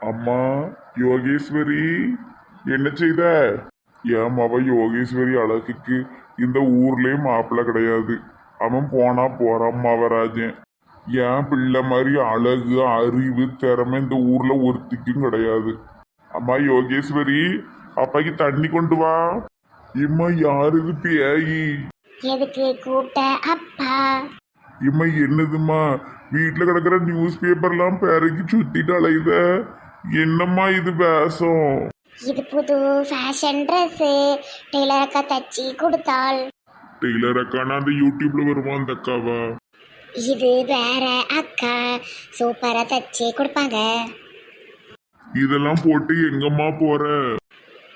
அம்மா யோகேஸ்வரி என்ன செய்த? என் மவ யோகேஸ்வரி அழகுக்கு இந்த ஊர்லயே மாப்பிள்ளை கிடையாது. அவன் போனா போறான் மவராஜன். என் பிள்ளை மாதிரி அழகு அறிவு திறமை இந்த ஊர்ல ஒருத்திக்கும் கிடையாது. அம்மா யோகேஸ்வரி அப்பாக்கு தண்ணி கொண்டு வா. இம்மா யாரு இது பேயி? எதுக்கு கூப்பிட்ட அப்பா? இம்மா என்னதும்மா? வீட்டுல கிடக்குற நியூஸ் பேப்பர்லாம் பெருக்கி சுத்திட்டு அலையுத? என்னம்மா இது வேஷம்? இது புது ஃபேஷன் ட்ரெஸ்ஸு டெய்லர் அக்கா தச்சு கொடுத்தாள். டெய்லர் அக்கானா அந்த யூடியூப்ல வருவான் அந்த அக்காவா? இது வேற அக்கா. சூப்பரா தச்சு கொடுப்பாங்க. இதெல்லாம் போட்டு எங்கம்மா போற?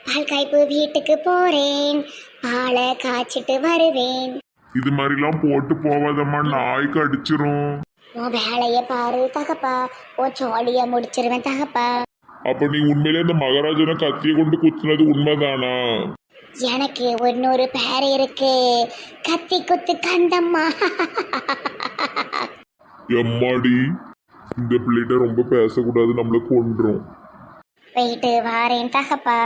பால் காய்ப்பு வீட்டுக்கு போறேன். பாலை காய்ச்சிட்டு வருவேன். இது மாதிரிலாம் போட்டு போவாதம்மா. நாய்க்கு அடிச்சிரும். உன் வேலைய பாரு தகப்பா. உன் சோழிய முடிச்சிருவேன் தகப்பா. அப்ப நீ உண்மையிலே இந்த மகாராஜனை கத்திய கொண்டு குத்துனது உண்மைதானா? எனக்கு இன்னொரு பேர் இருக்கு. கத்தி குத்து கந்தம்மா. எம்மாடி இந்த பிள்ளைகிட்ட ரொம்ப பேசக்கூடாது நம்மள கொன்றும். போயிட்டு வாரேன் தகப்பா.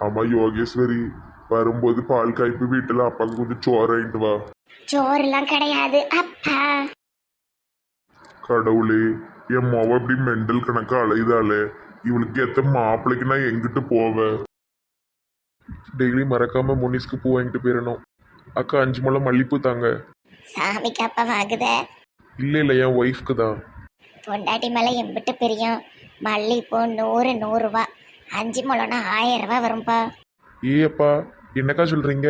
ஆமா யோகேஸ்வரி வரும்போது பால் காய்ப்பு வீட்டுல அப்பாக்கு கொஞ்சம் சோறாயிட்டு வா. சோறுலாம் கிடையாது அப்பா. கடவுளே என் மொவ இப்படி மெண்டல் கணக்கா அலையுதாளே? இவளுக்கு எத்த மாப்பிள்ளைக்கு நான் எங்கிட்டு போவேன் டெய்லி மறக்காம முனிஸ்க்கு பூ வாங்கிட்டு போயிடணும் அக்கா அஞ்சு முழம் மல்லிப்பூ தாங்க. சாமிக்கு அப்பா வாங்குத? இல்லை இல்லை என் ஒய்ஃப்க்கு தான். பொண்டாட்டி மேலே எம்பிட்டு பிரியும். மல்லிப்பூ நூறு நூறுரூவா. அஞ்சு முழம்னா ஆயிரம் ரூபா வரும்பா. ஏ அப்பா என்னக்கா சொல்றீங்க?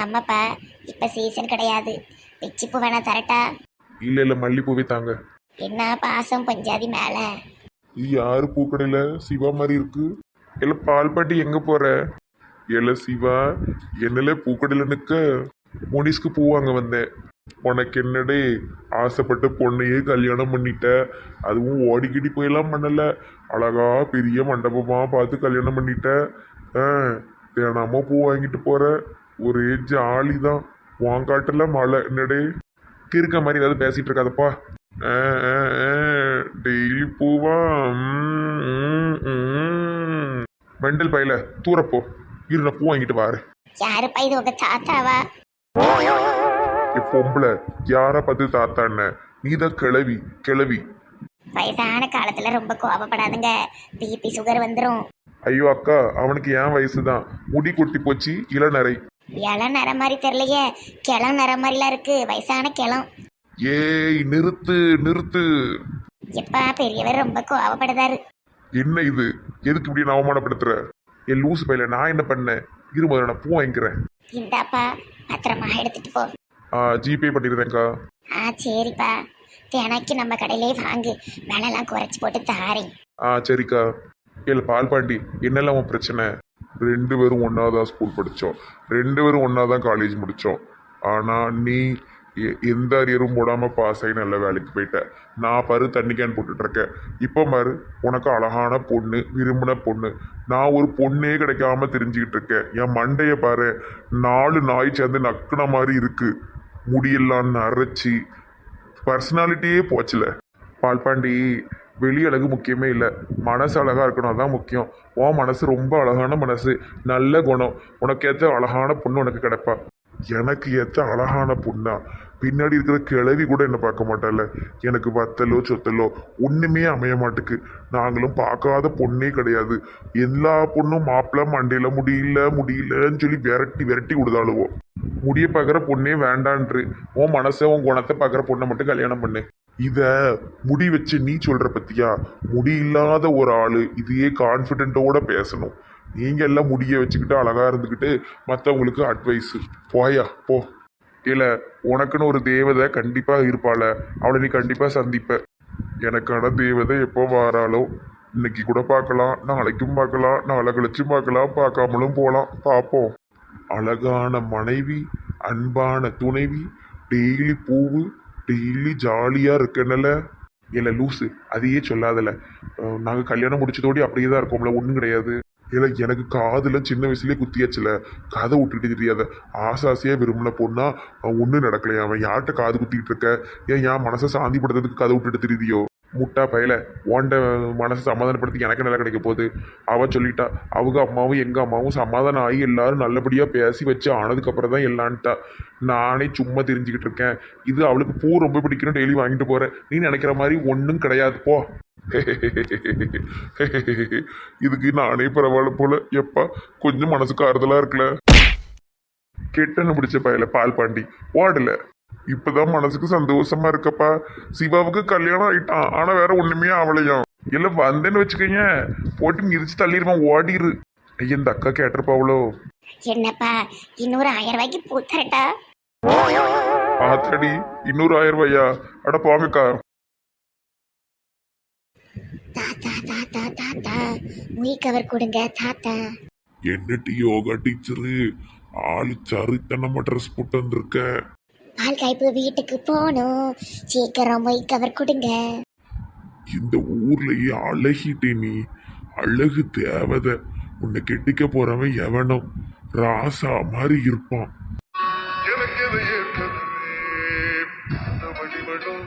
ஆமாப்பா இப்போ சீசன் கிடையாது. பிச்சிப்பூ வேணா தரட்டா. இல்லை இல்லை மல்லிப்பூவே தாங்க. என்ன பாசம் பஞ்சாதி மேலே? இது யாரு பூக்கடையில சிவா மாதிரி இருக்கு? இல்ல பால் பாட்டி எங்க போற? இல்ல சிவா என்னல பூக்கடையில நிக்க. முனிஸ்க்கு பூ வாங்க வந்தேன். உனக்கு என்னடே ஆசைப்பட்ட பொண்ணையே கல்யாணம் பண்ணிட்ட. அதுவும் ஓடிக்கிடி போயெல்லாம் பண்ணல. அழகா பெரிய மண்டபமா பார்த்து கல்யாணம் பண்ணிட்ட. ஆ தினமும் பூ வாங்கிட்டு போற. ஒரே ஜாலி தான் வாங்காட்டுல மழை. என்னடே? கிறுக்க மாதிரி ஏதாவது பேசிட்டு இருக்காதப்பா. டெய்லி பூவா. மெண்டல் பையில தூரப்போ. இரு நான் பூ வாங்கிட்டு வாரு யாருப்பா இது உங்க தாத்தாவா? பொம்பளை யாரை பார்த்து தாத்தாண்ண நீதான் கிளவி கிளவி வயசான காலத்துல ரொம்ப கோபப்படாதுங்க பிபி சுகர் வந்துடும் ஐயோ அக்கா அவனுக்கு என் வயசு தான் முடி கொட்டி போச்சு இளநரை. இளம் நிற மாதிரி தெரியலையே. கிளம் நிற மாதிரிலாம் இருக்கு. வயசான கிளம். ஏய் நிறுத்து நிறுத்து. எப்பா பெரியவர் ரொம்ப கோவப்படுதாரு. என்ன இது? எதுக்கு இப்படி நான் அவமானப்படுத்துற? என் லூசு பையில நான் என்ன பண்ணேன்? இரு முதல்ல நான் பூ வாங்கிக்கிறேன். இந்தாப்பா பத்திரமா எடுத்துட்டு போ. ஆ ஜிபே பண்ணிடுறேன்க்கா. ஆ சரிப்பா. தினைக்கு நம்ம கடையிலே வாங்கு. விலைலாம் குறைச்சி போட்டு தாரேன். ஆ சரிக்கா. இல்லை பால் பாண்டி என்னெல்லாம் உன் பிரச்சனை? ரெண்டு பேரும் ஒன்றா தான் ஸ்கூல் படித்தோம் ரெண்டு பேரும் ஒன்றா தான் காலேஜ் முடித்தோம் ஆனால் நீ எ- எந்த அரியரும் போடாமல் பாஸ் ஆகி நல்ல வேலைக்கு போயிட்ட. நான் பாரு தண்ணி கேன் போட்டுட்ருக்கேன் இப்போ பாரு உனக்கு அழகான பொண்ணு விரும்பின பொண்ணு. நான் ஒரு பொண்ணே கிடைக்காம தெரிஞ்சுக்கிட்டு இருக்கேன். என் மண்டையை பாரு நாலு நாய் சேர்ந்து நக்குன மாதிரி இருக்குது முடியெல்லாம் நரைச்சி பர்சனாலிட்டியே போச்சுல. பால்பாண்டி வெளி அழகு முக்கியமே இல்லை. மனசு அழகாக இருக்கணும் அதான் முக்கியம். உன் மனசு ரொம்ப அழகான மனசு நல்ல குணம். உனக்கு ஏற்ற அழகான பொண்ணு உனக்கு கிடைப்பா. எனக்கு ஏற்ற அழகான பொண்ணா. பின்னாடி இருக்கிற கிழவி கூட என்னை பார்க்க மாட்டால எனக்கு வத்தலோ சொத்தலோ ஒன்றுமே அமைய மாட்டுக்கு. நாங்களும் பார்க்காத பொண்ணே கிடையாது. எல்லா பொண்ணும் மாப்பிள்ள மண்டையில் முடியல முடியலன்னு சொல்லி விரட்டி விரட்டி விடுதாளுவோம் முடிய பார்க்குற பொண்ணே வேண்டான்று உன் மனசை உன் குணத்தை பார்க்குற பொண்ணை மட்டும் கல்யாணம் பண்ணு. இத முடி வச்சு நீ சொல்ற பத்தியா? முடி இல்லாத ஒரு ஆளு இதையே கான்ஃபிடென்ட்டோட பேசணும். நீங்க எல்லாம் முடிய வச்சுக்கிட்டு அழகா இருந்துக்கிட்டு மற்றவங்களுக்கு அட்வைஸ் போயா போ. இல்லை உனக்குன்னு ஒரு தேவதை கண்டிப்பாக இருப்பாள. அவளை நீ கண்டிப்பாக சந்திப்ப. எனக்கான தேவதை எப்போ வாராளோ இன்னைக்கு கூட பார்க்கலாம் நாளைக்கும் பார்க்கலாம் நாளை கழிச்சும் பார்க்கலாம் பார்க்காமலும் போகலாம் பார்ப்போம். அழகான மனைவி அன்பான துணைவி டெய்லி பூவு டெய்லி ஜாலியாக இருக்கனால? இல்லை லூஸு அதையே சொல்லாதல. நாங்கள் கல்யாணம் முடிச்சதோடய அப்படியே தான் இருக்கோம்ல ஒன்றும் கிடையாது. இல்லை எனக்கு காதில் சின்ன வயசுலேயே குத்தியாச்சுல. கதை விட்டுட்டு தெரியாத ஆசை ஆசையாக விரும்பின பொண்ணா ஒன்றும் நடக்கலையா? அவன் யார்கிட்ட காது குத்திக்கிட்டு இருக்க? ஏன் என் மனசை சாந்திப்படுத்துறதுக்கு கதை விட்டுட்டு தெரியுதியோ? முட்டா பையல ஓண்ட மனசு சமாதானப்படுத்தி எனக்கு நல்லா கிடைக்க போகுது. அவ சொல்லிட்டா அவங்க அம்மாவும் எங்கள் அம்மாவும் சமாதானம் ஆகி எல்லாரும் நல்லபடியாக பேசி வச்சு ஆனதுக்கப்புறம் தான் எல்லான்ட்டா. நானே சும்மா தெரிஞ்சுக்கிட்டு இருக்கேன். இது அவளுக்கு பூ ரொம்ப பிடிக்கணும் டெய்லி வாங்கிட்டு போகிறேன் நீ நினைக்கிற மாதிரி ஒன்றும் கிடையாது போ. இதுக்கு நானே பரவாயில்ல போல. எப்பா கொஞ்சம் மனசுக்கு ஆறுதலாக இருக்குல்ல. கெட்டன்னு பிடிச்ச பயல பால் பாண்டி. ஓடல. இப்பதான் மனசுக்கு சந்தோஷமா இருக்கப்பா. சிவாவுக்கு கல்யாணம் ஆயிட்டான். ஆனா வேற ஒண்ணுமே அவளையும் இல்ல வந்தேன்னு வச்சுக்கோங்க போட்டு மிதிச்சு தள்ளிடுவான் ஓடிரு. ஐயா இந்த அக்கா கேட்டிருப்பாவளோ என்னப்பா இன்னொரு ஆயிரம் ரூபாய்க்கு பூ தரட்டா? ஆத்தாடி இன்னொரு ஆயிரம் ரூபாயா அட போங்கக்கா தாத்தா தாத்தா தாத்தா முய் கவர் கொடுங்க தாத்தா. என்னட்டு யோகா டீச்சரு? ஆளு சரித்தனமா ட்ரெஸ் போட்டு வந்திருக்க. பால் காய்ப்பு வீட்டுக்கு போகணும் சீக்கிரம் முய் கவர் கொடுங்க. இந்த ஊர்லயே அழகிட்டே நீ. அழகு தேவதை. உன்னை கெட்டிக்க போறவன் எவனோ. ராசா மாதிரி இருப்பான். எனக்கு எதை ஏற்கனவே இந்த வழிபடும்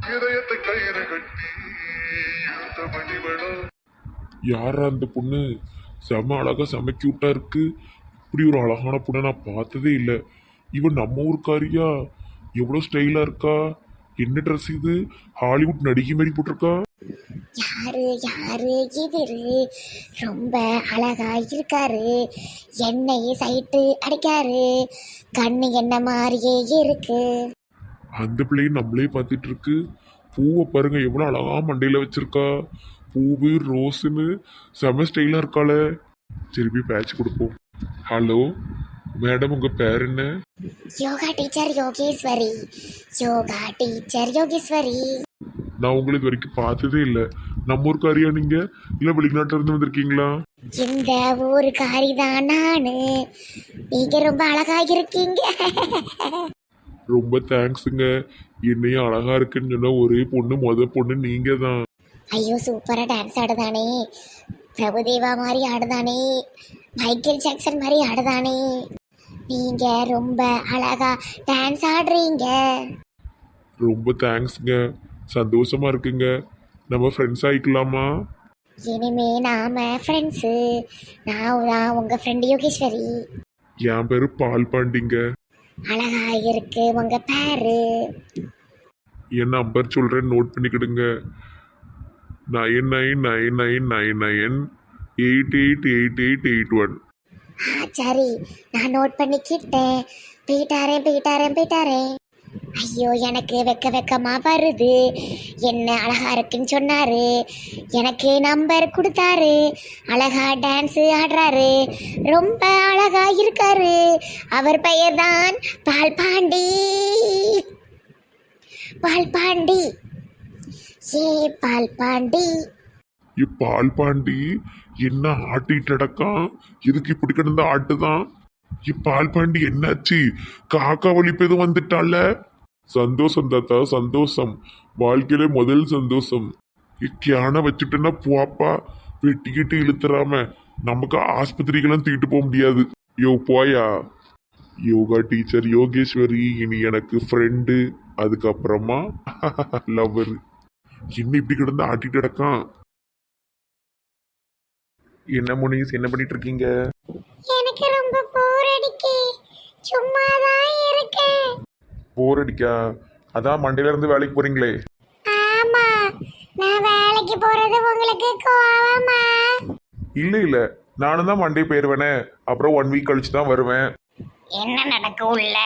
இதயத்தை கயிறு கட்டி இழுத்த வழிபடும் யாரா அந்த பொண்ணு? செம அழகா செம கியூட்டா இருக்கு. இப்படி ஒரு அழகான பொண்ணை நான் பார்த்ததே இல்லை. இவன் நம்ம ஊருக்காரியா? எவ்வளோ ஸ்டைலா இருக்கா? என்ன ட்ரெஸ் இது? ஹாலிவுட் நடிகை மாதிரி போட்டிருக்கா? யாரு யாரு? இவரு ரொம்ப அழகா இருக்காரு. என்னையே சைட்டு அடிக்காரு. கண்ணு என்ன மாதிரியே இருக்கு. அந்த பிள்ளையும் நம்மளே பார்த்துட்டு இருக்கு பூவை பாருங்க எவ்வளோ அழகா மண்டையில வச்சிருக்கா. பூவு ரோஸுன்னு செம ஸ்டைலா இருக்காளே. திருப்பி பேட்ச் கொடுப்போம். ஹலோ மேடம் உங்க பேர் என்ன? Yoga teacher Yogeswari. Yoga teacher Yogeswari. நான் உங்களை இது வரைக்கும் பார்த்ததே இல்லை. நம்ம ஊருக்காரியா நீங்க? இல்ல வெளிநாட்டுல இருந்து வந்திருக்கீங்களா? இந்த ஊருக்காரி தான் நானு. நீங்க ரொம்ப அழகா இருக்கீங்க. ரொம்ப தேங்க்ஸுங்க. என்னையும் அழகா இருக்குன்னு சொன்ன ஒரே பொண்ணு முத பொண்ணு நீங்க தான் ஐயோ சூப்பரா டான்ஸ் ஆடுதானே. பிரபுதேவா மாதிரி ஆடுதானே. மைக்கேல் ஜாக்சன் மாதிரி ஆடுதானே. நீங்க ரொம்ப அழகா டான்ஸ் ஆடுறீங்க. ரொம்ப தேங்க்ஸுங்க சந்தோஷமா இருக்குங்க. நம்ம ஃப்ரெண்ட்ஸ் ஆயிக்கலாமா? இனிமே நாம ஃப்ரெண்ட்ஸு நான் தான் உங்க ஃப்ரெண்டு யோகேஸ்வரி. என் பேரு பால் பாண்டிங்க. அழகா இருக்கு உங்க பேரு. என் நம்பர் சொல்கிறேன் note பண்ணிக்கிடுங்க. Nine nine nine nine nine nine eight eight eight eight eight one. ஆ சரி நான் நோட் பண்ணிக்கிட்டேன் போயிட்டாரேன் போயிட்டாரேன் போயிட்டாரேன். ஐயோ எனக்கு வெக்க வெக்கமாக வருது. என்ன அழகா இருக்குன்னு சொன்னாரு. எனக்கு நம்பர் கொடுத்தாரு. அழகா டான்ஸ் ஆடுறாரு. ரொம்ப அழகா இருக்காரு. அவர் பெயர் தான் பால் பாண்டி. பால் பாண்டி. ஏ பால் பாண்டி. பால் பாண்டி என்ன ஆட்டிட்டு அடக்கான் எதுக்கு இப்படி கிடந்த ஆட்டுதான்? பால் பாண்டி என்னாச்சு? காக்கா ஒழிப்பதும் வந்துட்டால? சந்தோஷம் தாத்தா சந்தோஷம். வாழ்க்கையில முதல் சந்தோஷம். இக்கியான வச்சுட்டேன்னா போப்பா வெட்டிக்கிட்டு இழுத்துறாம. நமக்கு ஆஸ்பத்திரிக்கெல்லாம் தூக்கிட்டு போக முடியாது. யோ போயா. யோகா டீச்சர் யோகேஸ்வரி இனி எனக்கு ஃப்ரெண்டு அதுக்கப்புறமா லவ்வர் என்ன இப்படி கிடந்து ஆட்டிட்டு கிடக்கான்? என்ன முனிஸ் என்ன பண்ணிட்டு இருக்கீங்க எனக்கு ரொம்ப போர் அடிக்கு. சும்மா தான் இருக்கேன். போர் அடிக்கா? அதான் மண்டையில இருந்து வேலைக்கு போறீங்களே. ஆமா. நான் வேலைக்கு போறது உங்களுக்கு கோவமா? இல்ல இல்ல. நானும் தான் மண்டே போயிருவேனே. அப்புறம் ஒன் வீக் கழிச்சு தான் வருவேன். என்ன நடக்கும் உள்ள?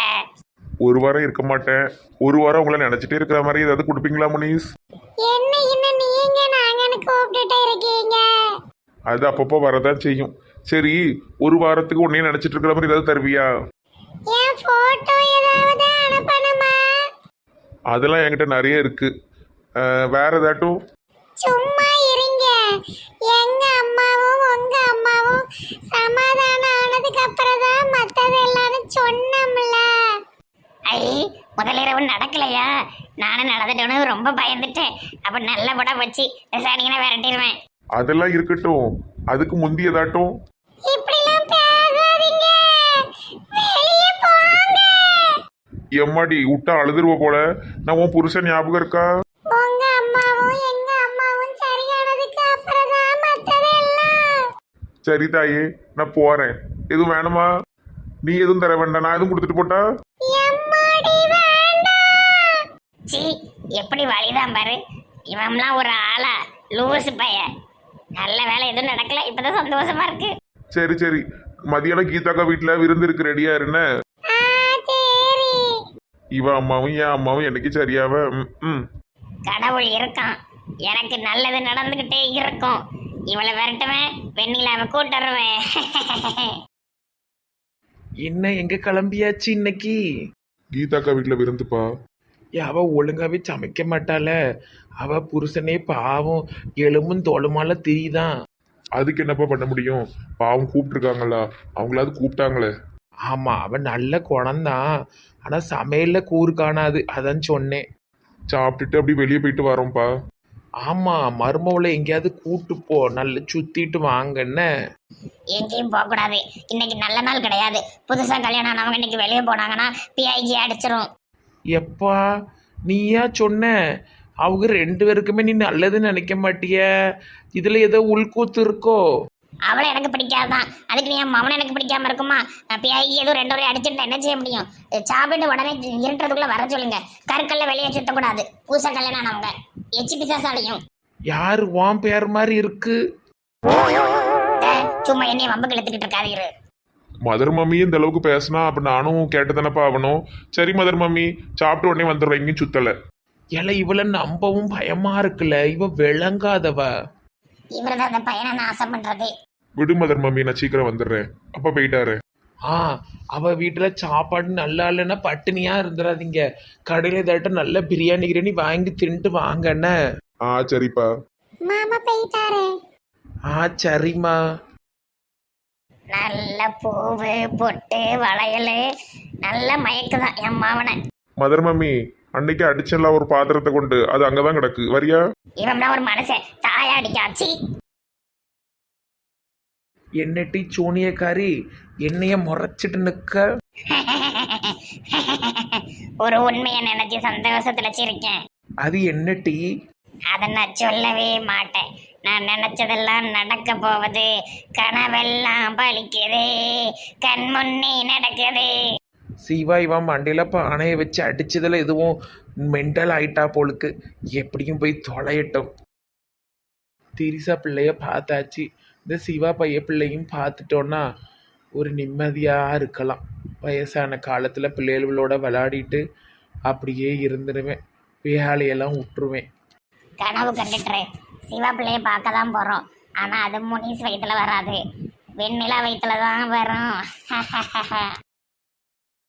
ஒரு வாரம் இருக்க மாட்டேன். ஒரு வாரம் உங்களை நினைச்சிட்டே இருக்கிற மாதிரி ஏதாவது கொடுப்பீங்களா முனிஸ்? என்ன இன்னும் நீங்க நாங்கன்னு கூப்பிட்டுட்டே இருக்கீங்க? அது அப்பப்போ வரதான் செய்யும். சரி ஒரு வாரத்துக்கு உன்னையே நினைச்சிட்டு இருக்கிற மாதிரி ஏதாவது தருவியா? என் போட்டோ ஏதாவது அனுப்பணுமா? அதெல்லாம் என்கிட்ட நிறைய இருக்கு. வேற ஏதாட்டும் சும்மா இருங்க. எங்க அம்மாவும் உங்க அம்மாவும் சமாதானம் ஆனதுக்கு அப்புறம் தான் மத்தது எல்லாரும் சொன்னோம்ல. ஐ முதலிரவு நடக்கலையா? நானும் நடந்துட்டோன்னு ரொம்ப பயந்துட்டேன். அப்ப நல்ல படம் வச்சு விசாரிங்கன்னா விரட்டிடுவேன். அதெல்லாம் இருக்கட்டும். அதுக்கு முந்தியதாட்டும் எம்மாடி விட்டா அழுதுருவ போல. நம்ம புருஷன் ஞாபகம் இருக்கா? சரி தாயே நான் போறேன். எதுவும் வேணுமா? நீ எதுவும் தர வேண்டாம். நான் எதுவும் கொடுத்துட்டு போட்டா? எப்படி வழிதான் பாரு. இவன்லாம் ஒரு ஆளா லூசு பையன். நல்ல வேலை எதுவும் நடக்கல. இப்பதான் சந்தோஷமா இருக்கு. சரி சரி. மதியானம் கீதாக்கா வீட்டுல விருந்து இருக்கு ரெடியா சரி. இவ அம்மாவும் என் அம்மாவும் என்னைக்கு சரியாவ? ம், கடவுள் இருக்கான். எனக்கு நல்லது நடந்துகிட்டே இருக்கும். இவளை விரட்டுவேன் வெண்ணிலாவை கூட்டுருவேன். என்ன எங்க கிளம்பியாச்சு இன்னைக்கு? கீதாக்கா வீட்டுல விருந்துப்பா? ஏ, அவ ஒழுங்காவே சமைக்க மாட்டாள. அவ புருஷனே பாவம். எலும்பும் தோளுமால திரிதான் அதுக்கு என்னப்பா பண்ண முடியும்? பாவம் கூப்பிட்டுருக்காங்களா? அவங்களாவது கூப்பிட்டாங்களே. ஆமா அவ நல்ல குணம்தான் ஆனா சமையல்ல கூறு காணாது அதான் சொன்னேன். சாப்பிட்டுட்டு அப்படி வெளியே போயிட்டு வரோம்ப்பா. ஆமா மருமவளை எங்கேயாவது கூட்டு போ நல்லா சுத்திட்டு வாங்கன்னு எங்கேயும் போக கூடாது. இன்னைக்கு நல்ல நாள் கிடையாது. புதுசா கல்யாணம் ஆனவங்க இன்னைக்கு வெளியே போனாங்கன்னா பிஐஜி அடிச்சிரும். எப்பா நீயா சொன்ன? அவங்க ரெண்டு பேருக்குமே நீ நல்லதுன்னு நினைக்க மாட்டிய? இதுல ஏதோ உள்கூத்து இருக்கோ? அவளை எனக்கு பிடிக்காதான் அதுக்கு நீ என் மவனை எனக்கு பிடிக்காம இருக்குமா? நான் பிஐஜி எதுவும் ரெண்டு வரையும் அடிச்சுட்டு என்ன செய்ய முடியும்? சாப்பிட்டு உடனே இருட்டுறதுக்குள்ள வர சொல்லுங்க. கற்கல்ல வெளியே சுத்தக்கூடாது புதுசா கல்யாணம் ஆனவங்க. எச்சி பிசாசாலையும். யாரு உன் பேர் மாதிரி இருக்கு? சும்மா என்னைய வம்புக்கு இழுத்துக்கிட்டு இருக்காதீரு. மதர் மம்மியும் இந்த அளவுக்கு பேசினா அப்ப நானும் கேட்டு தானப்பா ஆகணும். சரி மதர் மம்மி சாப்பிட்ட உடனே வந்துடுறேன் எங்கேயும் சுத்தல. ஏல இவளை நம்பவும் பயமா இருக்குல்ல. இவ விளங்காதவ. இவர்தான் அந்த பையனை நாசம் பண்றது. விடு மதர் மம்மி நான் சீக்கிரம் வந்துடுறேன். அப்பா போயிட்டாரு. ஆ அவ வீட்டுல சாப்பாடு நல்லா இல்லைன்னா பட்டினியா இருந்துடாதீங்க கடையில ஏதாட்டும் நல்ல பிரியாணி கிரியாணி வாங்கி தின்ட்டு வாங்கண்ணே ஆ சரிப்பா. மாமா போயிட்டாரு. ஆ சரிம்மா. நல்ல பூவு பொட்டு வளையல். நல்ல மயக்குதான் என் மாவனை மதர் மம்மி அன்னைக்கு அடிச்செல்லாம் ஒரு பாத்திரத்தை கொண்டு அது அங்கதான் கிடக்கு. வரியா? இவன் ஒரு மனுஷன். தாயா அடிக்காச்சி என்னட்டி சூனியக்காரி? என்னைய முறைச்சிட்டு நிக்க ஒரு உண்மையை நினைச்சு சந்தோஷத்துல சிரிக்கேன் அது என்னட்டி அதை நான் சொல்லவே மாட்டேன். நான் நினைச்சதெல்லாம் நடக்க போகுது கனவெல்லாம் பலிக்குது கண் முன்னே நடக்குது. சிவா இவன் மண்டையில பானையை வச்சு அடிச்சதுல எதுவும் மென்டல் ஆயிட்டா போலுக்கு. எப்படியும் போய் தொலையட்டும். திரிசா பிள்ளைய பார்த்தாச்சு. இந்த சிவா பைய பிள்ளையும் பார்த்துட்டோன்னா ஒரு நிம்மதியாக இருக்கலாம். வயசான காலத்தில் பிள்ளைகளோட விளையாடிட்டு அப்படியே இருந்துருவேன். வேலையெல்லாம் விட்டுருவேன். கனவு கண்டுட்டுரு சிவா பார்க்க தான் போகிறோம் ஆனால் அது முனிஸ் வயிற்றுல வராது. வெண்ணிலா வயிற்றுல தான் வரும்.